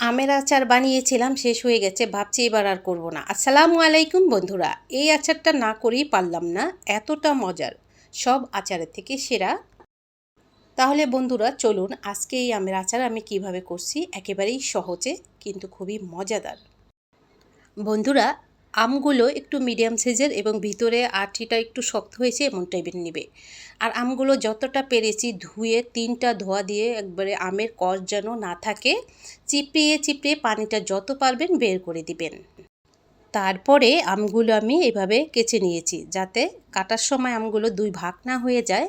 আমের আচার বানিয়েছিলাম, শেষ হয়ে গেছে, ভাবছি এবার আর করব না। আসসালামু আলাইকুম বন্ধুরা, এই আচারটা না করেই পারলাম না, এতটা মজার, সব আচারের থেকে সেরা। তাহলে বন্ধুরা, চলুন আজকে এই আমের আচার আমি কীভাবে করছি, একেবারেই সহজে, কিন্তু খুবই মজাদার। বন্ধুরা আমগুলো একটু মিডিয়াম সাইজের এবং ভিতরে আঠিটা একটু শক্ত হয়েছে এমন টাইপের নেবে। আর আমগুলো যতটা পেরেছি ধুয়ে তিনটা ধোয়া দিয়ে একবারে আমের কষ যেন না থাকে, চিপড়িয়ে চিপড়িয়ে পানিটা যত পারবেন বের করে দিবেন। তারপরে আমগুলো আমি এভাবে কেচে নিয়েছি যাতে কাটার সময় আমগুলো দুই ভাগ না হয়ে যায়।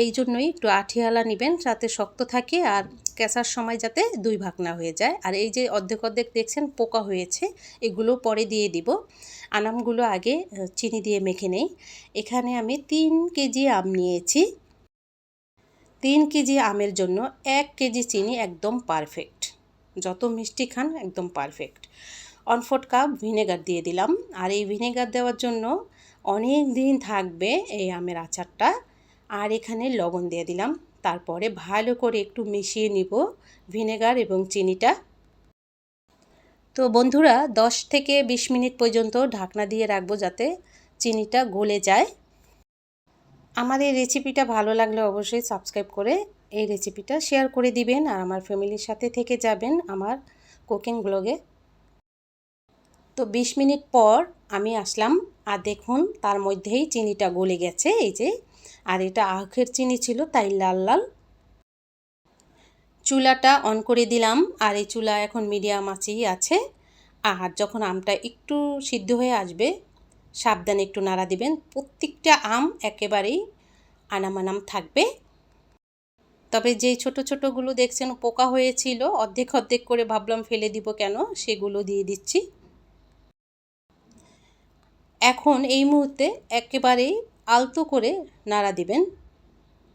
এই জন্যই একটু আঠিয়ালা নেবেন যাতে শক্ত থাকে আর কেঁচার সময় যাতে দুই ভাগ না হয়ে যায়। আর এই যে অর্ধেক অর্ধেক দেখছেন পোকা হয়েছে, এগুলো পরে দিয়ে দিব। আনামগুলো আগে চিনি দিয়ে মেখে নেই। এখানে আমি তিন কেজি আম নিয়েছি। তিন কেজি আমের জন্য এক কেজি চিনি একদম পারফেক্ট। যত মিষ্টি খান একদম পারফেক্ট। অনফোর্ট কাপ ভিনেগার দিয়ে দিলাম। আর এই ভিনেগার দেওয়ার জন্য অনেক দিন থাকবে এই আমের আচারটা। আর এখানে লবণ দিয়ে দিলাম। তারপরে ভালো করে একটু মিশিয়ে নিব ভিনেগার এবং চিনিটা। তো বন্ধুরা, দশ থেকে বিশ মিনিট পর্যন্ত ঢাকনা দিয়ে রাখব যাতে চিনিটা গলে যায়। আমার এই রেসিপিটা ভালো লাগলে অবশ্যই সাবস্ক্রাইব করে এই রেসিপিটা শেয়ার করে দিবেন। আর আমার ফ্যামিলির সাথে থেকে যাবেন আমার কুকিং ব্লগে তো বিশ মিনিট পর আমি আসলাম আর দেখুন তার মধ্যেই চিনিটা গলে গেছে, এই যে। আর এটা আখের চিনি ছিল, তাই লাল লাল। চুলাটা অন করে দিলাম আর এই চুলা এখন মিডিয়াম আছেই আছে। আর যখন আমটা একটু সিদ্ধ হয়ে আসবে, সাবধানে একটু নাড়া দিবেন। প্রত্যেকটা আম একেবারেই আনামানাম থাকবে। তবে যে ছোট ছোটোগুলো দেখছেন পোকা হয়েছিল, অর্ধেক অর্ধেক করে ভাবলাম ফেলে দিব কেন, সেগুলো দিয়ে দিচ্ছি। এখন এই মুহূর্তে একেবারেই আলতো করে নাড়া দিবেন।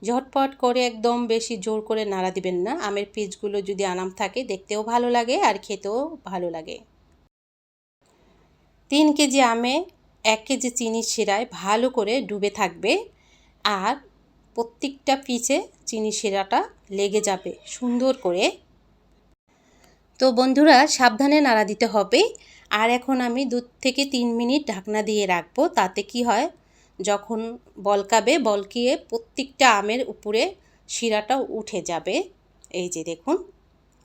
ঝটপট করে একদম বেশি জোর করে নাড়া দিবেন না। আমের পিচগুলো যদি আনাম থাকে, দেখতেও ভালো লাগে আর খেতেও ভালো লাগে। তিন কেজি আমে এক কেজি চিনির শিরায় ভালো করে ডুবে থাকবে আর প্রত্যেকটা পিচে চিনি শিরাটা লেগে যাবে সুন্দর করে। তো বন্ধুরা, সাবধানে নাড়া দিতে হবে। আর এখন আমি দু থেকে তিন মিনিট ঢাকনা দিয়ে রাখব, তাতে কি হয়? যখন বলকাবে বলকিয়ে প্রত্যেকটা আমের উপরে শিরাটা উঠে যাবে। এই যে দেখুন,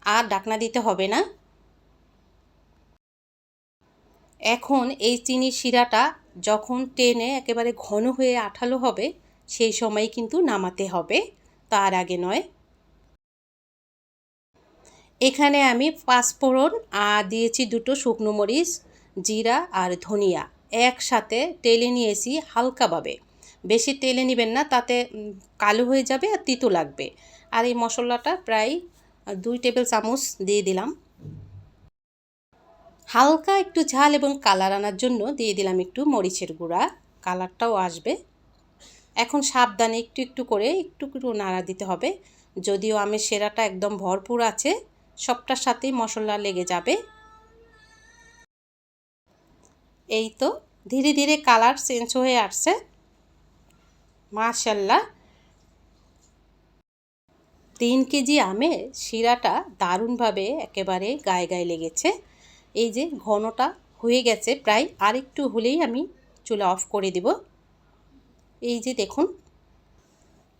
আর ঢাকনা দিতে হবে না। এখন এই চিনির শিরাটা যখন টেনে একেবারে ঘন হয়ে আঠালো হবে, সেই সময় কিন্তু নামাতে হবে। তার আগে নয় এখানে আমি পাঁচফোড়ন আর দিয়েছি দুটো শুকনো মরিচ, জিরা আর ধনিয়া। একসাথে তেলে নিয়েছি হালকাভাবে। বেশি তেলে নেবেন না, তাতে কালো হয়ে যাবে আর তিতো লাগবে। আর এই মশলাটা প্রায় দুই টেবিল চামচ দিয়ে দিলাম। হালকা একটু ঝাল এবং কালার আনার জন্য দিয়ে দিলাম একটু মরিচের গুঁড়া। কালারটাও আসবে। এখন সাবধানে একটু একটু করে একটু একটু নাড়া দিতে হবে। যদিও আমের সেরাটা একদম ভরপুর আছে সবটার সাথেই মশলা লেগে যাবে। এই তো, ধীরে ধীরে কালার চেঞ্জ হয়ে আসছে। মাশাল্লাহ। তিন কেজি আমে শিরাটা দারুণভাবে একেবারে গায়ে গায়ে লেগেছে। এই যে ঘনটা হয়ে গেছে, প্রায় আরেকটু হলেই আমি চুলা অফ করে দেব। এই যে দেখুন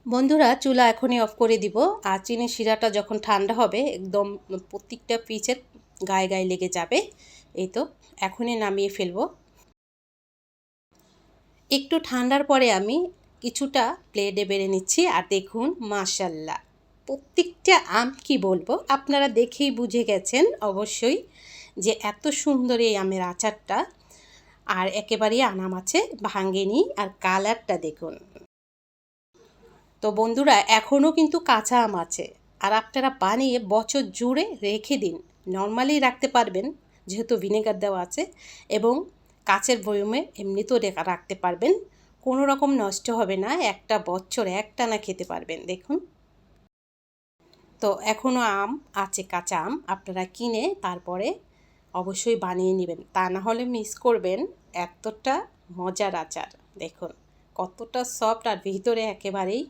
বন্ধুরা, চুলা এখনই অফ করে দিব। আর চিনি শিরাটা যখন ঠান্ডা হবে, একদম প্রত্যেকটা পিচের গায়ে গায়ে লেগে যাবে। এই তো, এখনই নামিয়ে ফেলব। একটু ঠান্ডার পরে আমি কিছুটা প্লেটে বেড়ে নিচ্ছি। আর দেখুন, মাশাল্লাহ, প্রত্যেকটা আম কি বলব? আপনারা দেখেই বুঝে গেছেন অবশ্যই যে এত সুন্দর এই আমের আচারটা। আর একেবারেই আনাম আছে ভাঙেনি আর কালারটা দেখুন। তো বন্ধুরা, এখনও কিন্তু কাঁচা আম আছে। আর আপনারা বানিয়ে বছর জুড়ে রেখে দিন। নর্মালি রাখতে পারবেন, যেহেতু ভিনেগার দেওয়া আছে, এবং কাঁচের বয়মে এমনিতেও রাখতে পারবেন। কোনো রকম নষ্ট হবে না, একটা বছর একটা না খেতে পারবেন, দেখুন। তো এখনও আম আছে, কাঁচা আম, আপনারা কিনে তারপরে অবশ্যই বানিয়ে নেবেন। তা না হলে মিস করবেন, এতটা মজার আচার, দেখুন। কতটা সফট আর ভিতরে একেবারেই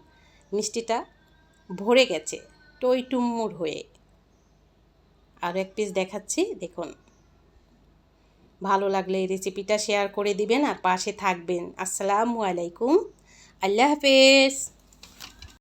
মিষ্টিটা ভরে গেছে টই টুম্মুর হয়ে। আর এক পিস দেখাচ্ছি, দেখুন। ভালো লাগলে এই রেসিপিটা শেয়ার করে দিবেন আর পাশে থাকবেন। আসসালামু আলাইকুম। আল্লাহ হাফেজ।